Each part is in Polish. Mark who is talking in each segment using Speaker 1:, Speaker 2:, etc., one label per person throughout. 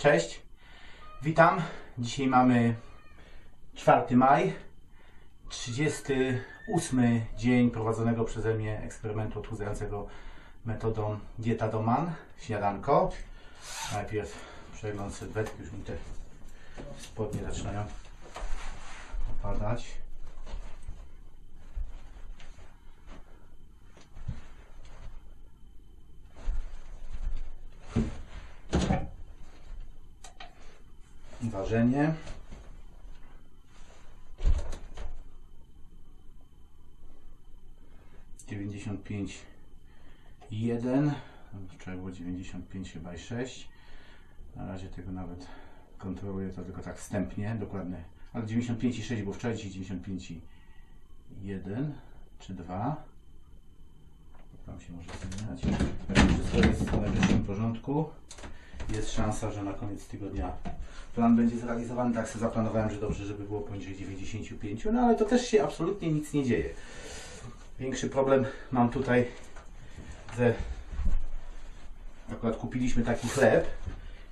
Speaker 1: Cześć, witam. Dzisiaj mamy 4 maj, 38 dzień prowadzonego przeze mnie eksperymentu odchudzającego metodą Dieta Doman, śniadanko. Najpierw przegląd sylwetki, już mi te spodnie zaczynają opadać. Ważenie. Dziewięćdziesiąt pięć jeden. Wczoraj było 95 chyba i 6. Na razie tego nawet kontroluję to tylko tak wstępnie, dokładnie. Ale 95 i 6, bo wczoraj dzisiaj 95 i 1 czy 2. Tam się może zmieniać. Wszystko jest w najwyższym porządku. Jest szansa, że na koniec tygodnia plan będzie zrealizowany. Tak sobie zaplanowałem, że dobrze, żeby było poniżej 95, no ale to też się absolutnie nic nie dzieje. Większy problem mam tutaj ze... Akurat kupiliśmy taki chleb.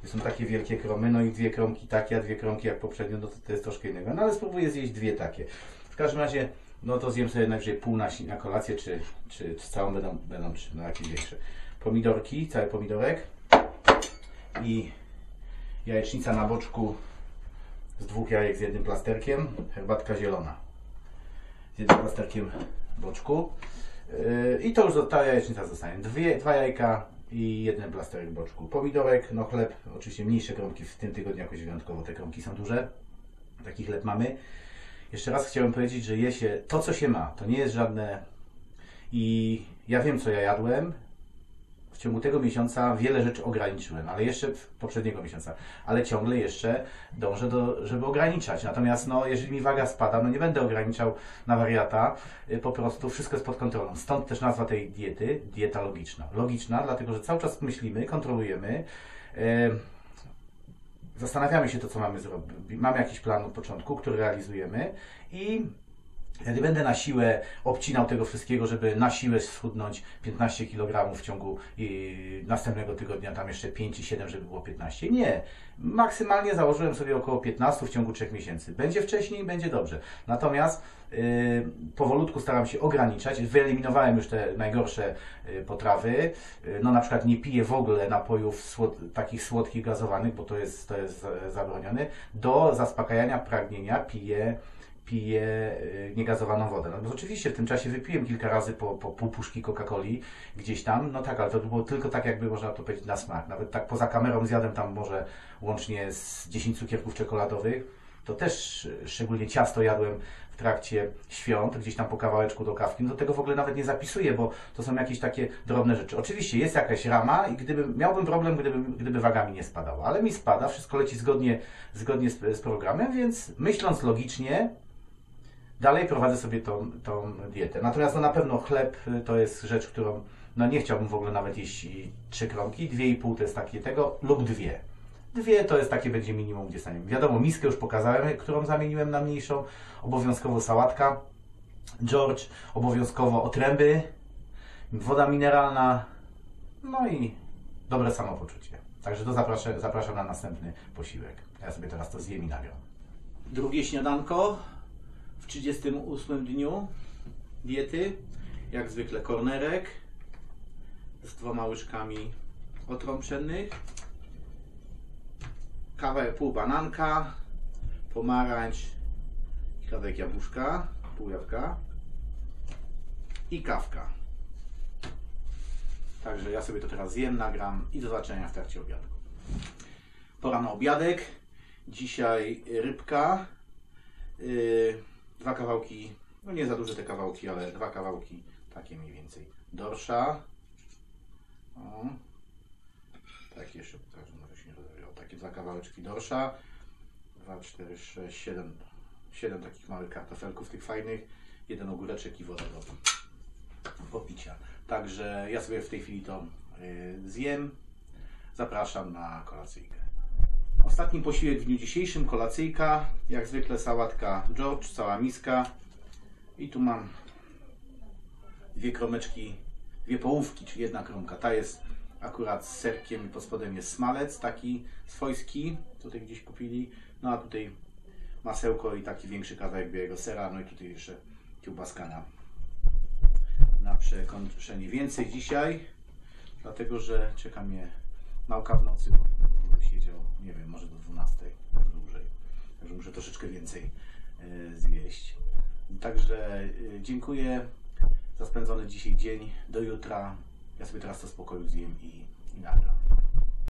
Speaker 1: Są takie wielkie kromy, no i dwie kromki takie, a dwie kromki jak poprzednio, no to, to jest troszkę innego. No ale spróbuję zjeść dwie takie. W każdym razie, no to zjem sobie najwyżej pół na, na kolację, czy, czy, czy całą będą, będą trzy, no jakieś większe. Pomidorki, cały pomidorek i jajecznica na boczku z dwóch jajek z jednym plasterkiem, herbatka zielona z jednym plasterkiem boczku. Yy, I to już ta jajecznica zostanie. Dwie, dwa jajka i jeden plasterek boczku. Pomidorek, no chleb, oczywiście mniejsze kromki w tym tygodniu jakoś wyjątkowo te kromki są duże. Taki chleb mamy. Jeszcze raz chciałem powiedzieć, że je się to, co się ma. To nie jest żadne... I ja wiem, co ja jadłem. W ciągu tego miesiąca wiele rzeczy ograniczyłem, ale jeszcze poprzedniego miesiąca, ale ciągle jeszcze dążę do, żeby ograniczać. Natomiast no, jeżeli mi waga spada, no nie będę ograniczał na wariata, y, po prostu wszystko jest pod kontrolą. Stąd też nazwa tej diety, dieta logiczna. Logiczna, dlatego że cały czas myślimy, kontrolujemy, yy, zastanawiamy się to, co mamy zrobić. Mamy jakiś plan od początku, który realizujemy i ja nie będę na siłę obcinał tego wszystkiego, żeby na siłę schudnąć 15 kg w ciągu następnego tygodnia, tam jeszcze 5 czy 7, żeby było 15. Nie. Maksymalnie założyłem sobie około 15 w ciągu 3 miesięcy. Będzie wcześniej, będzie dobrze. Natomiast y, powolutku staram się ograniczać. Wyeliminowałem już te najgorsze y, potrawy. Y, no na przykład nie piję w ogóle napojów słod takich słodkich, gazowanych, bo to jest, to jest zabronione. Do zaspokajania pragnienia piję piję y, niegazowaną wodę. No bo oczywiście w tym czasie wypiłem kilka razy po, po pół puszki Coca-Coli gdzieś tam, no tak, ale to było tylko tak jakby można to powiedzieć na smak. Nawet tak poza kamerą zjadłem tam może łącznie z 10 cukierków czekoladowych. To też y, szczególnie ciasto jadłem w trakcie świąt, gdzieś tam po kawałeczku do kawki. No tego w ogóle nawet nie zapisuję, bo to są jakieś takie drobne rzeczy. Oczywiście jest jakaś rama i gdyby, miałbym problem, gdyby, gdyby waga mi nie spadała, ale mi spada, wszystko leci zgodnie, zgodnie z, z programem, więc myśląc logicznie, dalej prowadzę sobie tą, tą dietę. Natomiast no, na pewno chleb y, to jest rzecz, którą no, nie chciałbym w ogóle nawet jeść trzy kromki, dwie i pół to jest takie tego, lub dwie. Dwie to jest takie będzie minimum, gdzie staniemy. Wiadomo, miskę już pokazałem, którą zamieniłem na mniejszą. Obowiązkowo sałatka. George, obowiązkowo otręby. Woda mineralna. No i dobre samopoczucie. Także to zapraszam, zapraszam na następny posiłek. Ja sobie teraz to zjem i nagram. Drugie śniadanko w 38 dniu diety. Jak zwykle kornerek z dwoma łyżkami otron pszennych. Kawałek pół bananka, pomarańcz i kawałek jabłuszka, pół jabłka i kawka. Także ja sobie to teraz zjem, nagram i do zobaczenia w trakcie obiadu. Pora na obiadek. Dzisiaj rybka. Yy, dwa kawałki, no nie za duże te kawałki, ale dwa kawałki takie mniej więcej dorsza. O. Tak jeszcze pokażę, może się nie rozwijał. Takie dwa kawałeczki dorsza. 2, 4, 6, 7, 7 takich małych kartofelków tych fajnych. Jeden ogóreczek i woda do popicia. Także ja sobie w tej chwili to yy, zjem. Zapraszam na kolacyjkę. Ostatni posiłek w dniu dzisiejszym, kolacyjka, jak zwykle sałatka George, cała miska. I tu mam dwie kromeczki, dwie połówki, czyli jedna kromka. Ta jest akurat z serkiem i pod spodem jest smalec, taki swojski, tutaj gdzieś kupili. No a tutaj masełko i taki większy kawałek białego sera, no i tutaj jeszcze kiełbaska na, na. Więcej dzisiaj, dlatego że czeka mnie nauka w nocy, nie wiem, może do 12, może dłużej. Także muszę troszeczkę więcej e, zjeść. Także e, dziękuję za spędzony dzisiaj dzień. Do jutra. Ja sobie teraz to spokoju zjem i, i nagram.